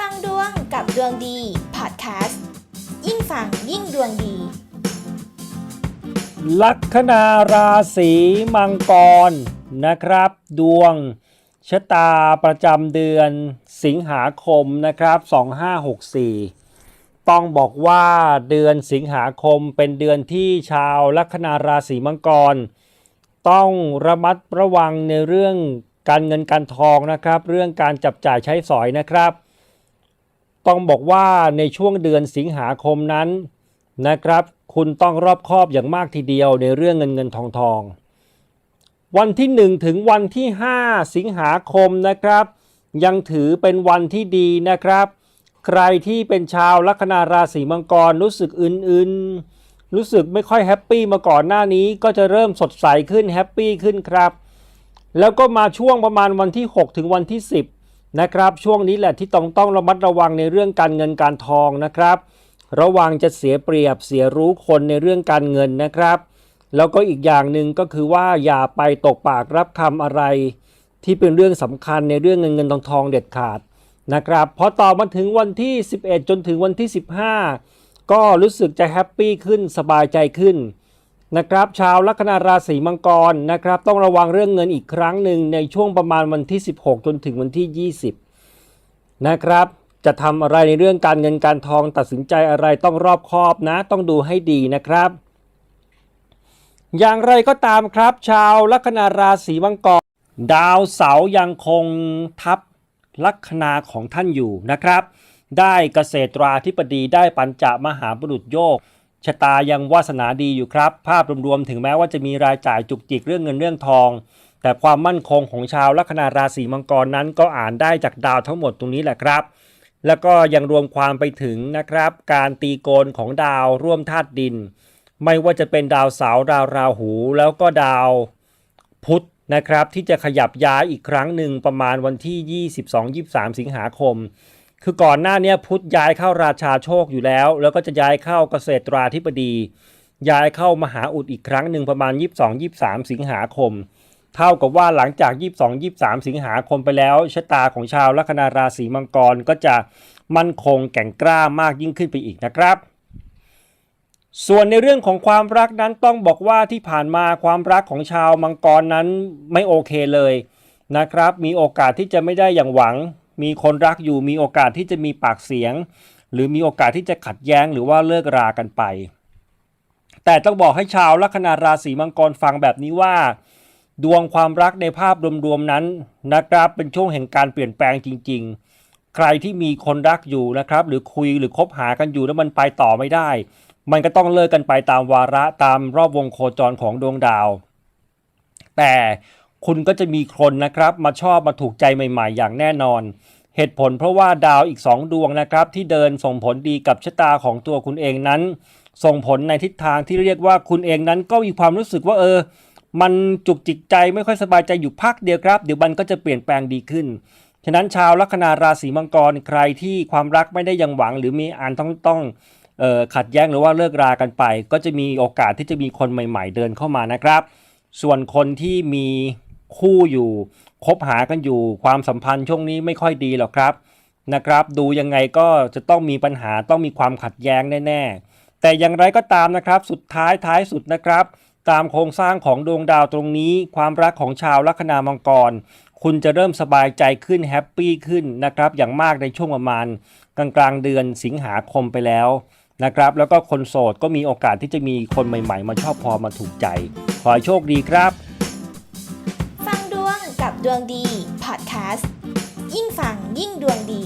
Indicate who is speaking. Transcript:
Speaker 1: ฟังดวงกับดวงดีพอดแคสต์ยิ่งฟังยิ่งดวงดี
Speaker 2: ลัคนาราศีมังกรนะครับ ดวงชะตาประจำเดือนสิงหาคมนะครับ 2564 ต้องบอกว่าเดือนสิงหาคมเป็นเดือนที่ชาวลัคนาราศีมังกร ต้องระมัดระวังในเรื่องการเงินการทองนะครับ เรื่องการจับจ่ายใช้สอยนะครับ ต้องบอกว่าในช่วงเดือนสิงหาคมนั้นนะครับ คุณต้องรอบคอบอย่างมากทีเดียวในเรื่องเงินเงินทองทองวันที่ 1 ถึงวันที่ 5 สิงหาคมนะครับ ยังถือเป็นวันที่ดีนะครับ ใครที่เป็นชาวลัคนาราศีมังกรรู้สึกอื่นๆ รู้สึกไม่ค่อยแฮปปี้มาก่อนหน้านี้ก็จะเริ่มสดใสขึ้นแฮปปี้ขึ้นครับ แล้วก็มาช่วงประมาณวันที่ 6 ถึงวันที่ 10 นะครับช่วงนี้แหละที่ต้องต้องระมัดระวังในเรื่องการเงินการทองนะครับ ระวังจะเสียเปรียบเสียรู้คนในเรื่องการเงินนะครับ แล้วก็อีกอย่างหนึ่งก็คือว่าอย่าไปตกปากรับคำอะไร ที่เป็นเรื่องสำคัญในเรื่องเงินเงินทองทองเด็ดขาดนะครับพอต่อมาถึงวันที่ 11 จนถึงวันที่ 15 ก็รู้สึกจะแฮปปี้ขึ้นสบายใจขึ้น นะครับชาวลัคนาราศีมังกรนะครับต้องระวังเรื่องเงินอีกครั้งหนึ่งในช่วงประมาณวันที่ 16 จนถึงวันที่ 20 นะครับ จะทำอะไรในเรื่องการเงินการทองตัดสินใจอะไรต้องรอบคอบนะ ต้องดูให้ดีนะครับ อย่างไรก็ตามครับ ชาวลัคนาราศีมังกร ดาวเสาร์ยังคงทับลัคนาของท่านอยู่นะครับ ได้เกษตราธิบดีได้ปัญจมหาบุรุษโยก ชะตายังวาสนาดีอยู่ครับ ภาพรวมๆถึงแม้ว่าจะมีรายจ่ายจุกจิกเรื่องเงินเรื่องทอง แต่ความมั่นคงของชาวลัคนาราศีมังกรนั้นก็อ่านได้จากดาวทั้งหมดตรงนี้แหละครับ แล้วก็ยังรวมความไปถึงนะครับ การตีโกนของดาวร่วมธาตุดิน ไม่ว่าจะเป็นดาวเสาร์ดาวราหู แล้วก็ดาวพุธนะครับ ที่จะขยับย้ายอีกครั้งหนึ่งประมาณวันที่ 22-23 สิงหาคม คือก่อนหน้านี้พุธย้ายเข้าราชาโชคอยู่แล้ว แล้วก็จะย้ายเข้าเกษตราธิบดี ย้ายเข้ามหาอุดอีกครั้งหนึ่งประมาณ 22-23 สิงหาคม เท่ากับว่าหลังจาก 22-23 สิงหาคมไปแล้วชะตาของชาวลัคนาราศีมังกรก็จะมั่นคงแก่งกล้ามากยิ่งขึ้นไปอีกนะครับ ส่วนในเรื่องของความรักนั้นต้องบอกว่าที่ผ่านมาความรักของชาวมังกรนั้นไม่โอเคเลยนะครับ มีโอกาสที่จะไม่ได้อย่างหวัง มีคนรักอยู่มีโอกาสที่จะมีปากเสียง หรือมีโอกาสที่จะขัดแย้งหรือว่าเลิกรากันไป แต่ต้องบอกให้ชาวลัคนาราศีมังกรฟังแบบนี้ว่า ดวงความรักในภาพรวมๆนั้นนะครับเป็นช่วงแห่งการเปลี่ยนแปลงจริง ๆ ใครที่มีคนรักอยู่นะครับ หรือคุยหรือคบหากันอยู่แล้วมันไปต่อไม่ได้ มันก็ต้องเลิกกันไปตามวาระตามรอบวงโคจรของดวงดาว แต่ คุณก็จะมีคนนะครับมาชอบมาถูกใจใหม่ ๆ อย่างแน่นอน เหตุผลเพราะว่าดาวอีก 2 ดวงนะครับ ที่เดินส่งผลดีกับชะตาของตัวคุณเองนั้น ส่งผลในทิศทางที่เรียกว่าคุณเองนั้นก็มีความรู้สึกว่าเออ มันจุกจิกใจไม่ค่อยสบายใจอยู่พักเดียวครับ เดี๋ยวมันก็จะเปลี่ยนแปลงดีขึ้นฉะนั้นชาวลัคนาราศีมังกรใครที่ความรักไม่ได้อยังหวัง หรือมีอันต้องต้องออขัดแย้งหรือว่าเลิกรากันไป ก็จะมีโอกาสที่จะมีคนใหม่ ๆ เดินเข้ามานะครับ ส่วนคนที่มี คู่อยู่คบหากันอยู่ความสัมพันธ์ช่วงนี้ไม่ค่อยดีหรอกครับนะครับ ดูยังไงก็จะต้องมีปัญหาต้องมีความขัดแย้งแน่ๆ แต่อย่างไรก็ตามนะครับสุดท้ายท้ายสุดนะครับ ตามโครงสร้างของดวงดาวตรงนี้ ความรักของชาวลัคนามังกร คุณจะเริ่มสบายใจขึ้นแฮปปี้ขึ้นนะครับอย่างมากในช่วงประมาณ กลางกลางเดือนสิงหาคมไปแล้วนะครับแล้วก็คนโสดก็มีโอกาสที่จะมีคนใหม่ ๆ มาชอบพอมาถูกใจ ขอให้โชคดีครั
Speaker 1: บ ดวงดีพอดแคสต์ยิ่งฟังยิ่งดวงดี